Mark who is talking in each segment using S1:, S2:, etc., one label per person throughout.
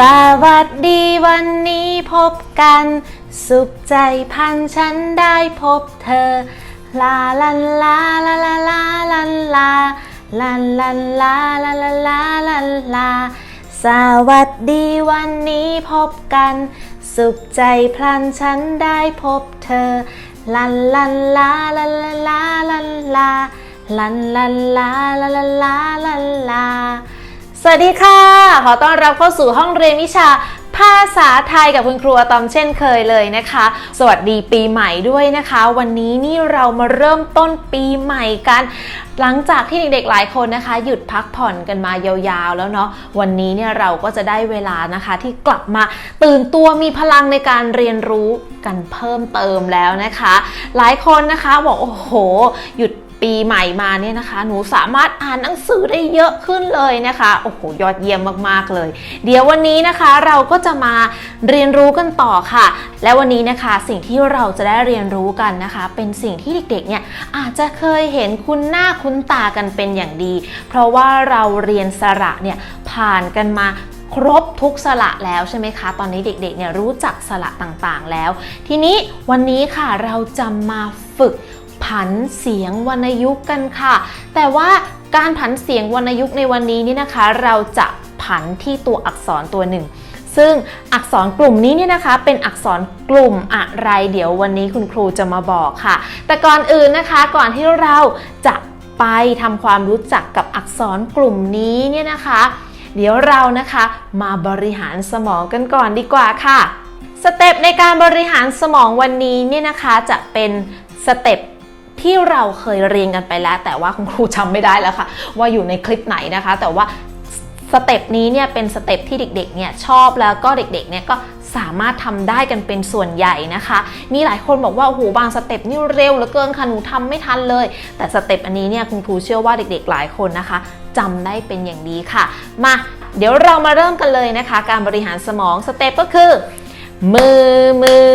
S1: สวัสดีวันนี้พบกัน สุขใจพันฉันได้พบเธอ ลาลันลาลาลาลาลันลาลันลันลาลาลาลาลันลา สวัสดีวันนี้พบกัน สุขใจพลันฉันได้พบเธอ ลันลันลาลาลาลาลันลาลันลันลาลาลาลาลันลา สวัสดีค่ะ ขอต้อนรับเข้าสู่ห้องเรียนวิชาภาษาไทยกับคุณครูอะตอมเช่นเคยเลยนะคะ สวัสดีปีใหม่ด้วยนะคะ วันนี้นี่เรามาเริ่มต้นปีใหม่กัน หลังจากที่เด็กๆหลายคนนะคะ หยุดพักผ่อนกันมายาวๆแล้วเนาะวันนี้เนี่ยเราก็จะได้เวลานะคะที่กลับมาตื่นตัวมีพลังในการเรียนรู้กันเพิ่มเติมแล้วนะคะ หลายคนนะคะบอกโอ้โห หยุด ปีใหม่มาเนี่ยนะคะ หนูสามารถอ่านหนังสือได้เยอะขึ้นเลยนะคะโอ้โหยอดเยี่ยมมากๆเลย เดี๋ยววันนี้นะคะเราก็จะมาเรียนรู้กันต่อค่ะ และวันนี้นะคะสิ่งที่เราจะได้เรียนรู้กันนะคะ เป็นสิ่งที่เด็กๆเนี่ยอาจจะเคยเห็นคุ้นหน้าคุ้นตากันเป็นอย่างดี เพราะว่าเราเรียนสระเนี่ยผ่านกันมาครบทุกสระแล้วใช่ไหมคะ ตอนนี้เด็กๆเนี่ยรู้จักสระต่างๆแล้ว ทีนี้วันนี้ค่ะเราจะมาฝึก ผันเสียงวรรณยุกต์กันค่ะ แต่ว่าการผันเสียงวรรณยุกต์ในวันนี้นี่นะคะ เราจะผันที่ตัวอักษรตัวหนึ่ง ซึ่งอักษรกลุ่มนี้เนี่ยนะคะ เป็นอักษรกลุ่มอะไร เดี๋ยววันนี้คุณครูจะมาบอกค่ะ แต่ก่อนอื่นนะคะก่อนที่เราจะไปทำความรู้จักกับอักษรกลุ่มนี้เนี่ยนะคะ เดี๋ยวเรานะคะมาบริหารสมองกันก่อนดีกว่าค่ะสเต็ปในการบริหารสมองวันนี้เนี่ยนะคะจะเป็นสเต็ป ที่เราเคยเรียนกันไปแล้ว แต่ว่าคุณครูจำไม่ได้แล้วค่ะ ว่าอยู่ในคลิปไหนนะคะ แต่ว่าสเต็ปนี้เนี่ยเป็นสเต็ปที่เด็กๆเนี่ยชอบแล้วก็เด็กๆเนี่ยก็สามารถทำได้กันเป็นส่วนใหญ่นะคะ มีหลายคนบอกว่าโอ้โหบางสเต็ปนี่เร็วเหลือเกินค่ะหนูทำไม่ทันเลย แต่สเต็ปอันนี้เนี่ยคุณครูเชื่อว่าเด็กๆหลายคนนะคะจำได้เป็นอย่างดีค่ะ มา เดี๋ยวเรามาเริ่มกันเลยนะคะ การบริหารสมองสเต็ปก็คือ มือมือ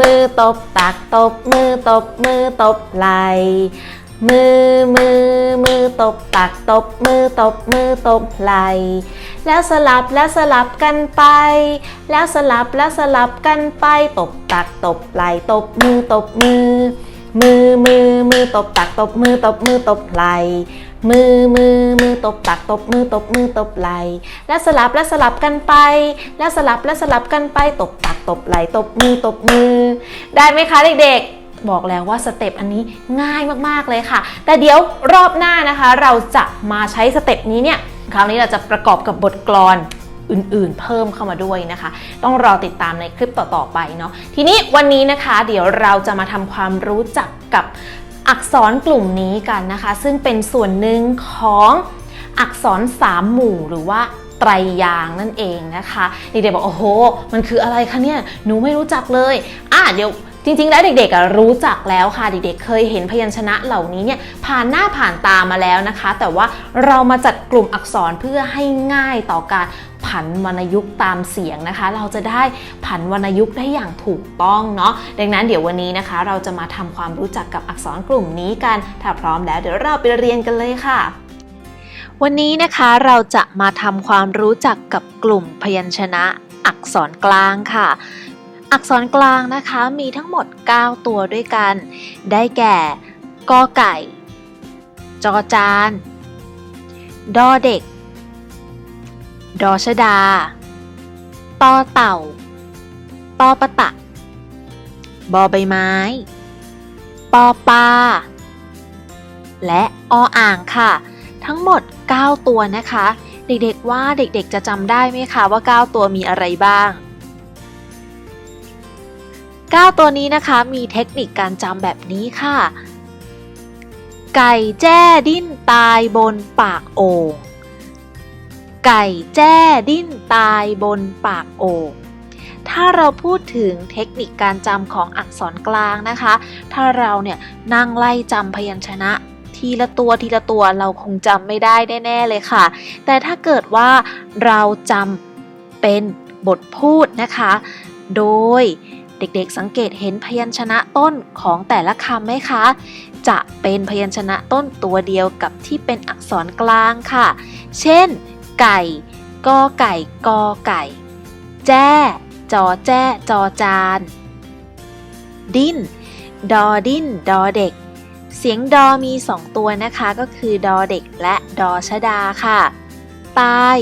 S1: มือตบตักตบมือตบมือตบไหลมือมือมือตบตักตบมือตบมือตบไหลแล้วสลับแล้วสลับกันไป แล้วสลับแล้วสลับกันไป ตบตักตบไหลตบมือตบมือ มือมือมือตบตักตบมือตบมือตบไหลมือมือมือตบตักตบมือตบมือตบไหลแล้วสลับแล้วสลับกันไป แล้วสลับแล้วสลับกันไป ตบตักตบไหลตบมือตบมือ ได้ไหมคะเด็กๆบอกแล้วว่าสเต็ปอันนี้ง่ายมากๆเลยค่ะ แต่เดี๋ยวรอบหน้านะคะ เราจะมาใช้สเต็ปนี้เนี่ย คราวนี้เราจะประกอบกับบทกลอน อื่นๆ เพิ่มเข้ามาด้วยนะคะ ต้องรอติดตามในคลิปต่อๆไปเนาะทีนี้วันนี้นะคะ เดี๋ยวเราจะมาทำความรู้จักกับอักษรกลุ่มนี้กันนะคะ ซึ่งเป็นส่วนหนึ่งของอักษรสามหมู่หรือว่าไตรยางนั่นเองนะคะเด็กๆบอกโอ้โห มันคืออะไรคะเนี่ย หนูไม่รู้จักเลย อะเดี๋ยว จริงๆ แล้วเด็กๆรู้จักแล้วค่ะ เด็กๆ เคยเห็นพยัญชนะเหล่านี้เนี่ยผ่านหน้าผ่านตามาแล้วนะคะ แต่ว่าเรามาจัดกลุ่มอักษรเพื่อให้ง่ายต่อการผันวรรณยุกต์ตามเสียงนะคะ เราจะได้ผันวรรณยุกต์ได้อย่างถูกต้องเนาะดังนั้นเดี๋ยววันนี้นะคะ เราจะมาทำความรู้จักกับอักษรกลุ่มนี้กัน ถ้าพร้อมแล้วเดี๋ยวเราไปเรียนกันเลยค่ะ
S2: วันนี้นะคะเราจะมาทำความรู้จักกับกลุ่มพยัญชนะอักษรกลางค่ะ อักษรกลางนะคะมีทั้งหมด 9 ตัวด้วยกัน ได้แก่กอไก่ จอจาน ดอเด็ก ดอชดาตอเต่าตอปะตะ บอใบไม้ ปอปลา และออ่างค่ะ ทั้งหมด 9 ตัวนะคะ เด็กๆว่าเด็กๆจะจำได้ไหมคะว่า 9 ตัวมีอะไรบ้าง 9 ตัวนี้นะคะมีเทคนิคการจำแบบนี้ค่ะ ไก่แจ้ดิ้นตายบนปากโอ่งไก่แจ้ดิ้นตายบนปากโอ่งถ้าเราพูดถึงเทคนิคการจำของอักษรกลางนะคะ ถ้าเราเนี่ยนั่งไล่จำพยัญชนะทีละตัวทีละตัวเราคงจำไม่ได้แน่ๆเลยค่ะ แต่ถ้าเกิดว่าเราจำเป็นบทพูดนะคะ โดย เด็กๆสังเกตเห็นพยัญชนะต้นของแต่ละคำไหมคะ จะเป็นพยัญชนะต้นตัวเดียวกับที่เป็นอักษรกลางค่ะ เช่น ไก่กอไก่กอไก่
S1: แจ้จอแจ้จอจาน ดิ้น ดอดิ้น ดอเด็ก เสียงดอมีสองตัวนะคะ ก็คือดอเด็กและดอชดาค่ะ ตาย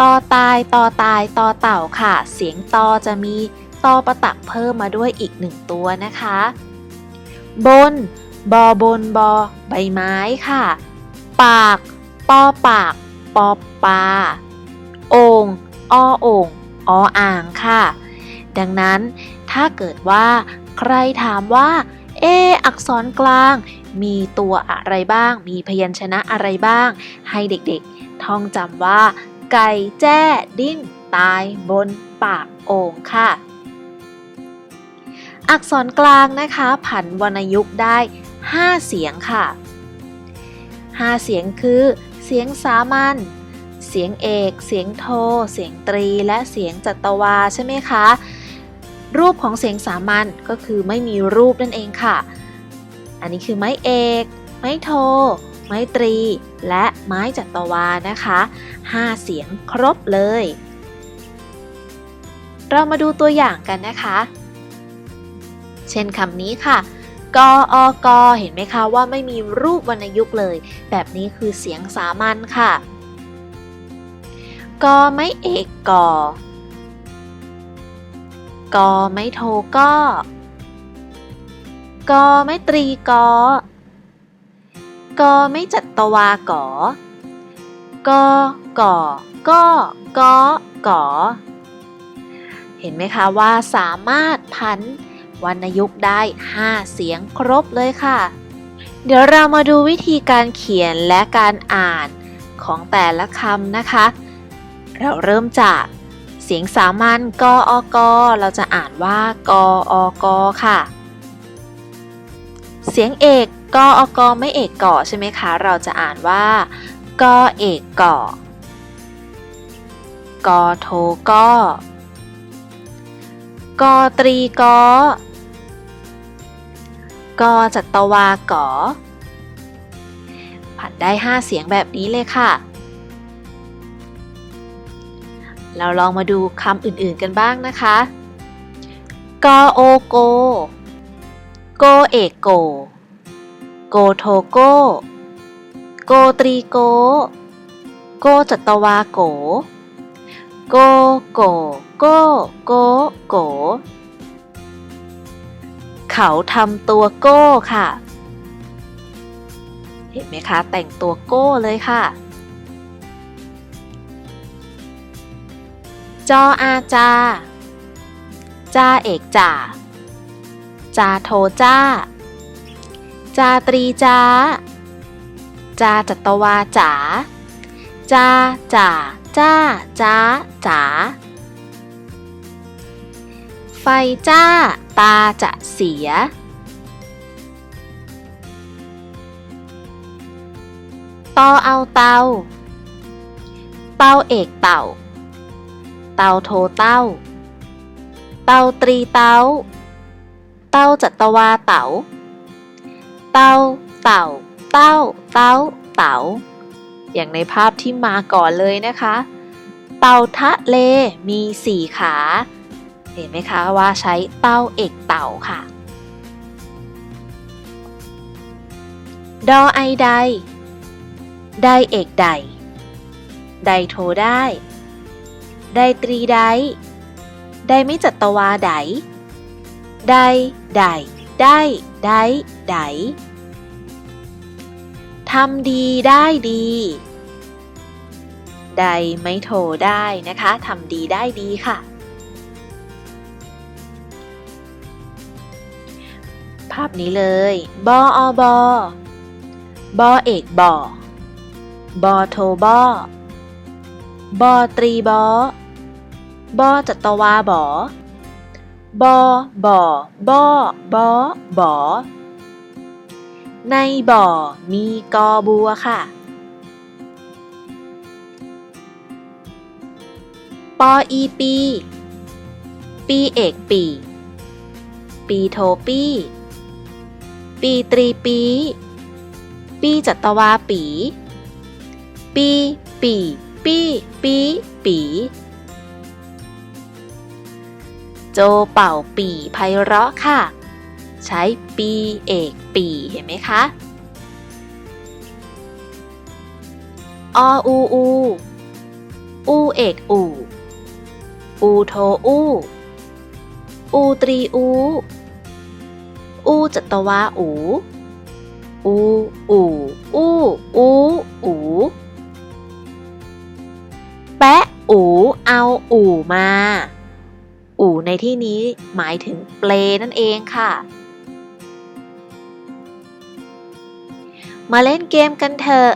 S1: ตอตายตอตายตอเต่าค่ะ เสียงตอจะมี ตอประตักเพิ่มมาด้วยอีกหนึ่งตัวนะคะ บน บอบนบอ ใบไม้ค่ะ ปากปอปาก ปอปลาโองอโองออ่างค่ะ ดังนั้นถ้าเกิดว่าใครถามว่า เอออักษรกลาง มีตัวอะไรบ้าง มีพยัญชนะอะไรบ้าง ให้เด็กๆ ท่องจำว่า ไก่แจ้ดิ้นตายบนปากโอ่งค่ะ อักษรกลางนะคะผันวรรณยุกต์ได้ 5 เสียงค่ะ 5 เสียงคือ เสียงสามัญเสียงเอก เสียงโท เสียงตรี และเสียงจัตวาใช่ไหมคะ รูปของเสียงสามัญก็คือไม่มีรูปนั่นเองค่ะ อันนี้คือไม้เอก ไม้โท ไม้ตรี และไม้จัตวานะคะ 5 เสียงครบเลย เรามาดูตัวอย่างกันนะคะ เช่นคำนี้ค่ะกออกเห็นไหมคะว่าไม่มีรูปวรรณยุกต์เลย แบบนี้คือเสียงสามัญค่ะกอไม่เอกกอกอไม่โทก็กอไม่ตรีกอกอไม่จัตวากอกอกอก็กอกอเห็นไหมคะว่าสามารถพัน วรรณยุกต์ได้ 5 เสียงครบเลยค่ะ เดี๋ยวเรามาดูวิธีการเขียนและการอ่านของแต่ละคำนะคะ เราเริ่มจากเสียงสามัญกออกเราจะอ่านว่ากออกค่ะ เสียงเอกกออกไม่เอกก่อใช่ไหมคะ เราจะอ่านว่ากอเอกก่อกอโทก็กอตรีกอ กอจัตวากอผัดได้ 5 เสียงแบบนี้เลยค่ะ เราลองมาดูคำอื่นๆกันบ้างนะคะกอโอโก โกเอกโก โกโทโก โกตรีโก โกจัตวาโก โกโกโกโกโก เขาทำตัวโก้ค่ะ เห็นไหมคะ แต่งตัวโก้เลยค่ะ จออาจาจาเอกจ่าจาโทจ้า จาตรีจ้า จาจัตวาจ๋า จาจ่าจ้าจ้าจ๋า ไฟจ้า ตาจะเสีย ตอเอาเตา เตาเอกเต่า เตาโทเต้า เตาตรีเต้า เตาจัตวาเต๋า เตาเต่า เต้า เต้าเต๋า อย่างในภาพที่มาก่อนเลยนะคะ เตาทะเลมีสี่ขา เห็นไหมคะว่าใช้เต้าเอกเต่าค่ะ ดอไอใดไดเอกใดไดโทได้ ไดตรีไดไดไม่จัตวาไดไดไดได้ไดไดทำดีได้ดีไดไม่โทได้นะคะทำดีได้ดีค่ะาพนี้เลย บออบอบอเอกบอบอโทบอบอตรีบอบอจัตวาบอบอบอบอบอบอในบ่อมีกอบัวค่ะ ปออีปี ปีเอกปี ปีโทปี ปีตรีปี ปีจัตวาปี ปีปีปีปีปีโจเป่าปีไพเราะค่ะ ใช้ปีเอกปีเห็นไหมคะออูอูอูเอกอู อูโทอู อูตรีอู อูจัตวาอู อูอูอูอูอูแปะอูเอาอูมา อูในที่นี้หมายถึงเปลนั่นเองค่ะ มาเล่นเกมกันเถอะ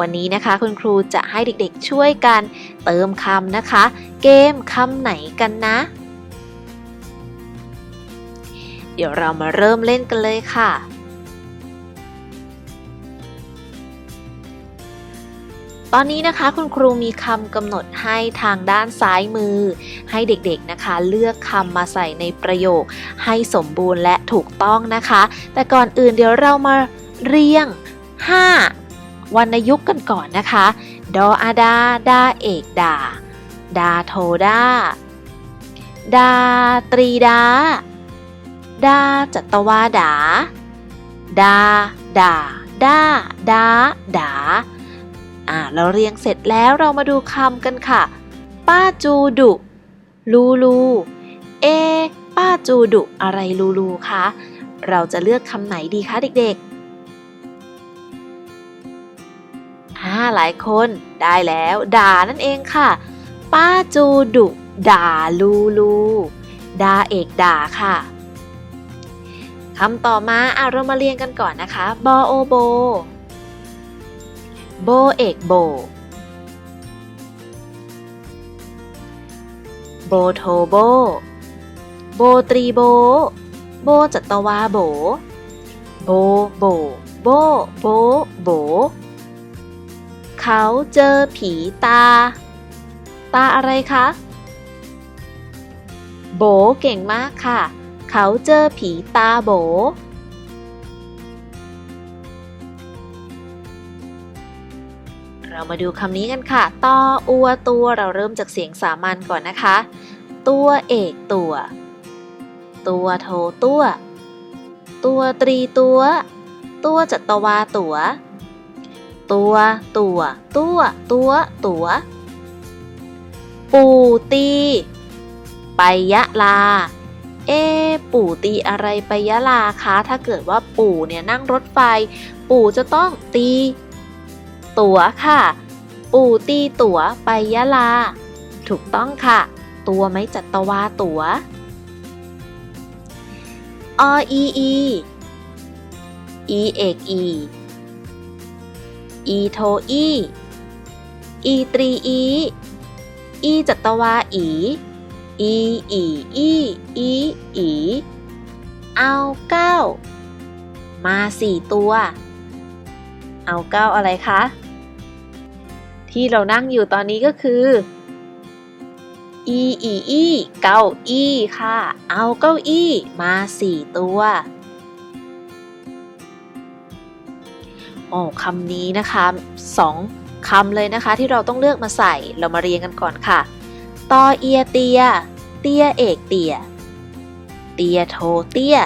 S1: วันนี้นะคะคุณครูจะให้เด็กๆช่วยกันเติมคำนะคะ เกมคำไหนกันนะ ดี๋ยวเรามาเริ่มเล่นกันเลยค่ะ ตอนนี้นะคะคุณครูมีคำกำหนดให้ทางด้านซ้ายมือ ให้เด็กๆนะคะ เลือกคำมาใส่ในประโยค ให้สมบูรณ์และถูกต้องนะคะ แต่ก่อนอื่นเดี๋ยวเรามาเรียง 5วรรณยุกต์กันก่อนนะคะ ดออาดา ดาเอกดา ดาโทดาดาตรีดา ดาจัตวาดา ดา ดา ดา ดา ดา อ่า เราเรียงเสร็จแล้วเรามาดูคำกันค่ะ ป้าจูดุ ลูลู เอ ป้าจูดุ อะไรลูลูคะ เราจะเลือกคำไหนดีคะเด็กๆอ่าหลายคนได้แล้ว ด่านั่นเองค่ะ ป้าจูดุ ด่าลูลู ดาเอกด่าค่ะ คำต่อมาอะเรามาเรียงกันก่อนนะคะ บอโอโบ โบเอกโบ โบโทโบ โบตรีโบ โบจัตวาโบ โบโบ โบโบโบ เขาเจอผีตา ตาอะไรคะ โบเก่งมากค่ะ เขาเจอผีตาโบ เรามาดูคำนี้กันค่ะตออัวตัวเราเริ่มจากเสียงสามัญก่อนนะคะ ตัวเอกตัว ตัวโทตัว ตัวตรีตัว ตัวจัตวาตัว ตัวตัวตัวตัวตัวปูตีไปยะลา เอะปู่ตีอะไรไปยะลาคะ ถ้าเกิดว่าปู่เนี่ยนั่งรถไฟ ปู่จะต้องตี ตั๋วค่ะ ปู่ตีตั๋วไปยะลา ถูกต้องค่ะ ตัวไม้จัตวาตั๋วออีอีอีเอกอีอีโทอีอีตรีอีอีจัตวาอี อีอีอีอีอีเอาเก้ามาสี่ตัว เอาเก้าอะไรคะ ที่เรานั่งอยู่ตอนนี้ก็คืออีอีอีเก้าอี้ค่ะ เอาเก้าอี้มาสี่ตัวโอ้คำนี้นะคะสองคำเลยนะคะที่เราต้องเลือกมาใส่เรามาเรียงกันก่อนค่ะ ตอเอียเตีย เตียเอกเตีย เตียโทเตีย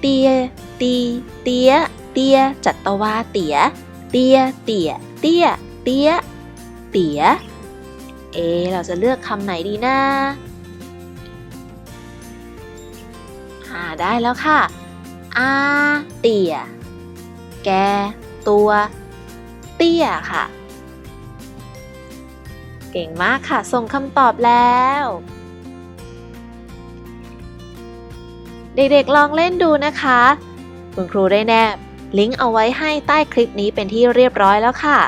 S1: เตีย ตี เตียเตีย จัตวาเตีย เตีย เตีย เตียเตียเตีย เอ เราจะเลือกคำไหนดีนะอ่าได้แล้วค่ะอาเตียแก ตัว เตี้ยค่ะ เก่งมากค่ะ ส่งคำตอบแล้ว เด็กๆลองเล่นดูนะคะ คุณครูได้แนบลิงก์เอาไว้ให้ใต้คลิปนี้เป็นที่เรียบร้อยแล้วค่ะ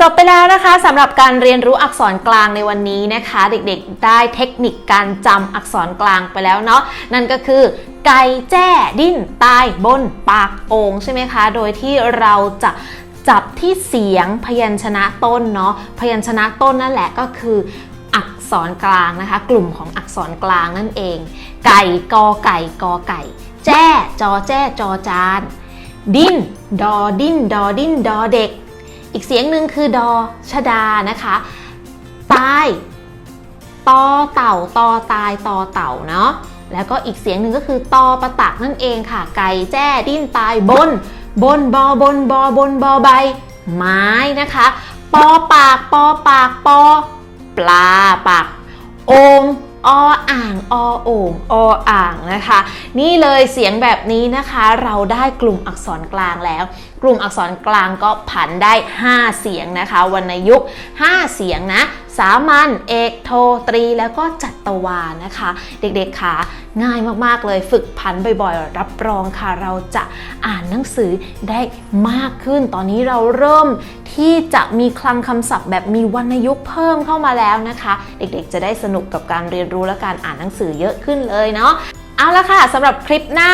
S3: จบไปแล้วนะคะสำหรับการเรียนรู้อักษรกลางในวันนี้นะคะ เด็กๆได้เทคนิคการจำอักษรกลางไปแล้วเนาะนั่นก็คือไก่แจ้ดิ้นตายบนปากโอ่งใช่ไหมคะ โดยที่เราจะจับที่เสียงพยัญชนะต้นเนาะพยัญชนะต้นนั่นแหละก็คือ ษรกลางนะคะ กลุ่มของอักษรกลางนั่นเอง ไก่กอไก่กอไก่ แจ้จอแจ้จอจาน ดินดอดินดอดินดอเด็ก อีกเสียงหนึ่งคือดอชดานะคะตายต
S1: อเต่าตอตายตอเต่าเนาะแล้วก็อีกเสียงหนึ่งก็คือตอประตักนั่นเองค่ะ ไก่แจ้ดิ้นตายบน บนบอบนบอบนบอใบ ไม้นะคะ ปอปากปอปากปอ ลาปากโองออ่างอโอ่งออ่างนะคะ นี่เลยเสียงแบบนี้นะคะ เราได้กลุ่มอักษรกลางแล้ว กลุ่มอักษรกลางก็ผันได้ 5 เสียงนะคะวรรณยุกต์5เสียงนะ สามัญเอกโทตรี แล้วก็จัตวานะคะ เด็กๆค่ะง่ายมากๆเลยฝึกผันบ่อยๆ รับรองค่ะ เราจะอ่านหนังสือได้มากขึ้น ตอนนี้เราเริ่มที่จะมีคลังคำศัพท์แบบมีวรรณยุกต์เพิ่มเข้ามาแล้วนะคะ เด็กๆ จะได้สนุกกับการเรียนรู้และการอ่านหนังสือเยอะขึ้นเลยเนาะเอาละค่ะสำหรับคลิปหน้า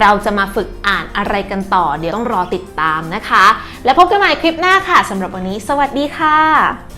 S1: เราจะมาฝึกอ่านอะไรกันต่อ เดี๋ยวต้องรอติดตามนะคะ แล้วพบกันใหม่คลิปหน้าค่ะสำหรับวันนี้ สวัสดีค่ะ